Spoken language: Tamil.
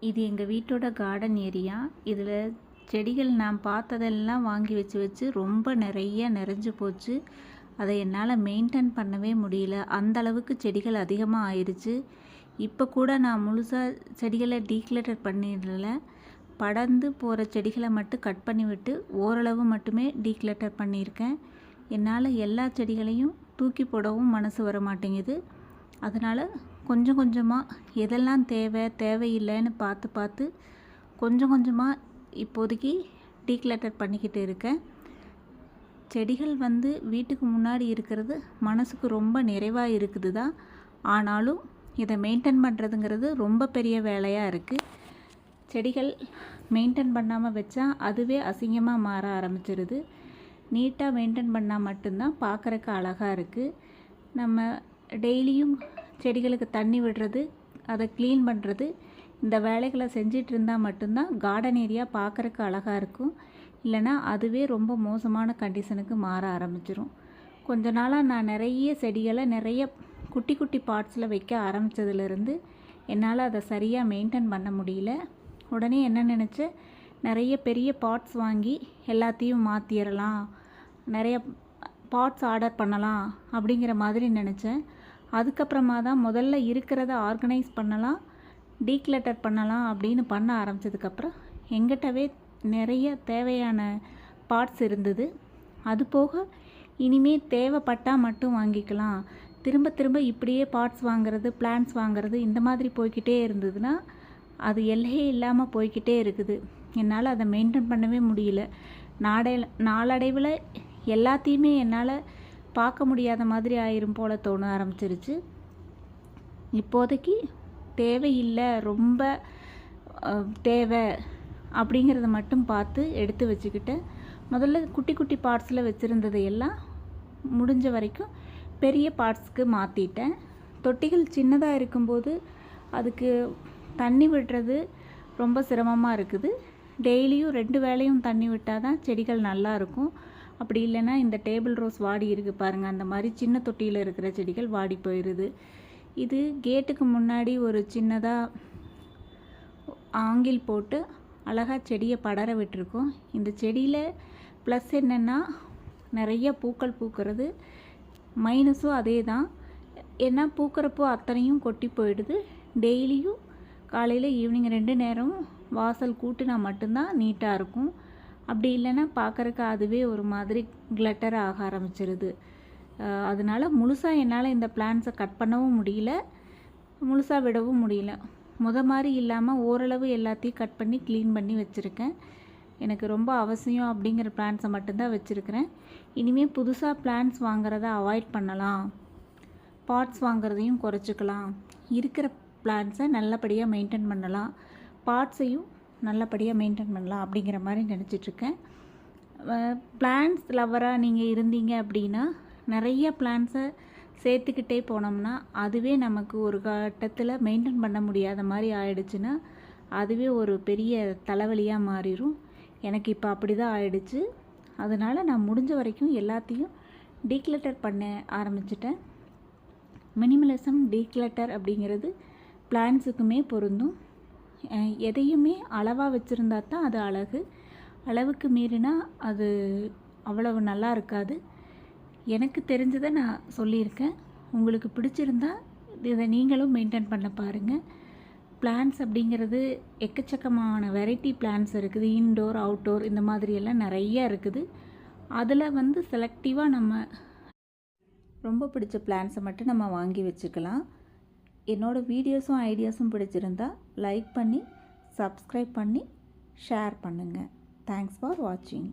இது எங்கள் வீட்டோட கார்டன் ஏரியா இதில் செடிகள் நான் பார்த்ததெல்லாம் வாங்கி வச்சு வச்சு ரொம்ப நிறைய நிறைஞ்சு போச்சு. அதை என்னால் மெயின்டைன் பண்ணவே முடியல. அந்த அளவுக்கு செடிகள் அதிகமாக ஆயிடுச்சு இப்போ கூட நான் முழுசாக செடிகளை டீக்ளட்டர் பண்ணிடல. படர்ந்து போகிற செடிகளை மட்டும் கட் பண்ணிவிட்டு ஓரளவு மட்டுமே டீக்ளட்டர் பண்ணியிருக்கேன். என்னால் எல்லா செடிகளையும் தூக்கி போடவும் மனசு வர மாட்டேங்குது அதனால் கொஞ்சம் கொஞ்சமாக எதெல்லாம் தேவை தேவையில்லைன்னு பார்த்து பார்த்து கொஞ்சம் கொஞ்சமாக இப்போதைக்கு டீக்ளட்டர் பண்ணிக்கிட்டு இருக்கேன். செடிகள் வந்து வீட்டுக்கு முன்னாடி இருக்கிறது மனசுக்கு ரொம்ப நிறைவாக இருக்குது தான் ஆனாலும் இதை மெயின்டைன் பண்ணுறதுங்கிறது ரொம்ப பெரிய வேலையாக இருக்குது செடிகள் மெயின்டைன் பண்ணாமல் வச்சா அதுவே அசிங்கமாக மாற ஆரம்பிச்சிருது. நீட்டாக மெயின்டைன் பண்ணால் மட்டும்தான் பார்க்குறக்கு அழகாக இருக்குது நம்ம டெய்லியும் செடிகளுக்கு தண்ணி விடுறது அதை க்ளீன் பண்ணுறது இந்த வேலைகளை செஞ்சிட்டு இருந்தால் மட்டும்தான் கார்டன் ஏரியா பார்க்குறக்கு அழகாக இருக்கும். இல்லைனா அதுவே ரொம்ப மோசமான கண்டிஷனுக்கு மாற ஆரம்பிச்சிடும் கொஞ்ச நாளாக நான் நிறைய செடிகளை நிறைய குட்டி குட்டி பாட்ஸில் வைக்க ஆரம்பித்ததுலேருந்து என்னால் அதை சரியாக மெயின்டைன் பண்ண முடியல. உடனே என்ன நினச்சேன் நிறைய பெரிய பாட்ஸ் வாங்கி எல்லாத்தையும் மாற்றிடலாம் நிறைய பாட்ஸ் ஆர்டர் பண்ணலாம் அப்படிங்கிற மாதிரி நினச்சேன். அதுக்கப்புறமா தான் முதல்ல இருக்கிறத ஆர்கனைஸ் பண்ணலாம் டீக்ளட்டர் பண்ணலாம் அப்படின்னு பண்ண ஆரம்பித்ததுக்கப்புறம் எங்கிட்டவே நிறைய தேவையான பார்ட்ஸ் இருந்தது. அது போக இனிமே தேவைப்பட்டால் மட்டும் வாங்கிக்கலாம். திரும்ப திரும்ப இப்படியே பார்ட்ஸ் வாங்குறது பிளான்ஸ் வாங்குறது இந்த மாதிரி போய்கிட்டே இருந்ததுன்னா அது எல்லையே இல்லாமல் போய்கிட்டே இருக்குது. என்னால் அதை மெயின்டைன் பண்ணவே முடியல. நாடை நாளடைவில் எல்லாத்தையுமே என்னால் பார்க்க முடியாத மாதிரி ஆயிரும் போல் தோண ஆரம்பிச்சிருச்சு. இப்போதைக்கு தேவையில்லை ரொம்ப தேவை அப்படிங்கிறத மட்டும் பார்த்து எடுத்து வச்சுக்கிட்டேன் முதல்ல குட்டி குட்டி பார்ட்ஸில் வச்சுருந்ததை எல்லாம் முடிஞ்ச வரைக்கும் பெரிய பார்ட்ஸ்க்கு மாற்றிட்டேன் தொட்டிகள் சின்னதாக இருக்கும்போது அதுக்கு தண்ணி விடுறது ரொம்ப சிரமமாக இருக்குது. டெய்லியும் ரெண்டு வேளையும் தண்ணி விட்டால் தான் செடிகள் நல்லா இருக்கும். அப்படி இல்லைன்னா இந்த டேபிள் ரோஸ் வாடி இருக்குது பாருங்கள் அந்த மாதிரி சின்ன தொட்டியில் இருக்கிற செடிகள் வாடி போயிடுது இது கேட்டுக்கு முன்னாடி ஒரு சின்னதாக ஆங்கில் போட்டு அழகாக செடியை படர விட்டுருக்கோம். இந்த செடியில் ப்ளஸ் என்னென்னா நிறைய பூக்கள் பூக்கிறது மைனஸும் அதே தான் ஏன்னா பூக்கிறப்போ அத்தனையும் கொட்டி போயிடுது. டெய்லியும் காலையில் ஈவினிங் ரெண்டு நேரமும் வாசல் கூட்டினா மட்டும்தான் நீட்டாக இருக்கும். அப்படி இல்லைன்னா பார்க்குறக்கு அதுவே ஒரு மாதிரி கிளட்டர் ஆக ஆரம்பிச்சிருது. அதனால் முழுசாக என்னால் இந்த பிளான்ஸை கட் பண்ணவும் முடியல முழுசாக விடவும் முடியல. முத மாதிரி இல்லாமல் ஓரளவு எல்லாத்தையும் கட் பண்ணி க்ளீன் பண்ணி வச்சுருக்கேன். எனக்கு ரொம்ப அவசியம் அப்படிங்கிற பிளான்ஸை மட்டும்தான் வச்சுருக்கிறேன். இனிமேல் புதுசாக பிளான்ஸ் வாங்குறத அவாய்ட் பண்ணலாம். பாட்ஸ் வாங்குறதையும் குறைச்சிக்கலாம். இருக்கிற பிளான்ஸை நல்லபடியாக மெயின்டைன் பண்ணலாம். பார்ட்ஸையும் நல்லபடியாக மெயின்டைன் பண்ணலாம் அப்படிங்கிற மாதிரி நினச்சிட்ருக்கேன். பிளான்ஸ் லவராக நீங்கள் இருந்தீங்க அப்படின்னா நிறைய பிளான்ஸை சேர்த்துக்கிட்டே போனோம்னா அதுவே நமக்கு ஒரு கட்டத்தில் மெயின்டைன் பண்ண முடியாத மாதிரி ஆயிடுச்சுன்னா அதுவே ஒரு பெரிய தலைவலியாக மாறிடும் எனக்கு இப்போ அப்படி தான் ஆயிடுச்சு. அதனால் நான் முடிஞ்ச வரைக்கும் எல்லாத்தையும் டீக்லெட்டர் பண்ண ஆரம்பிச்சிட்டேன். மினிமலிசம் டீக்ளட்டர் அப்படிங்கிறது பிளான்ஸுக்குமே பொருந்தும். எதையுமே அளவாக வச்சுருந்தா தான் அது அழகு. அளவுக்கு மீறினா அது அவ்வளவு நல்லா இருக்காது. எனக்கு தெரிஞ்சதை நான் சொல்லியிருக்கேன். உங்களுக்கு பிடிச்சிருந்தா இதை நீங்களும் மெயின்டைன் பண்ண பாருங்கள் பிளான்ஸ் அப்படிங்கிறது எக்கச்சக்கமான வெரைட்டி பிளான்ஸ் இருக்குது. இன்டோர் அவுட்டோர் இந்த மாதிரியெல்லாம் நிறைய இருக்குது. அதில் வந்து செலக்டிவாக நம்ம ரொம்ப பிடிச்ச பிளான்ஸை மட்டும் நம்ம வாங்கி வச்சுக்கலாம். என்னோடய வீடியோஸும் ஐடியாஸும் பிடிச்சிருந்தா லைக் பண்ணி சப்ஸ்கிரைப் பண்ணி ஷேர் பண்ணுங்கள் தேங்க்ஸ் ஃபார் வாட்சிங்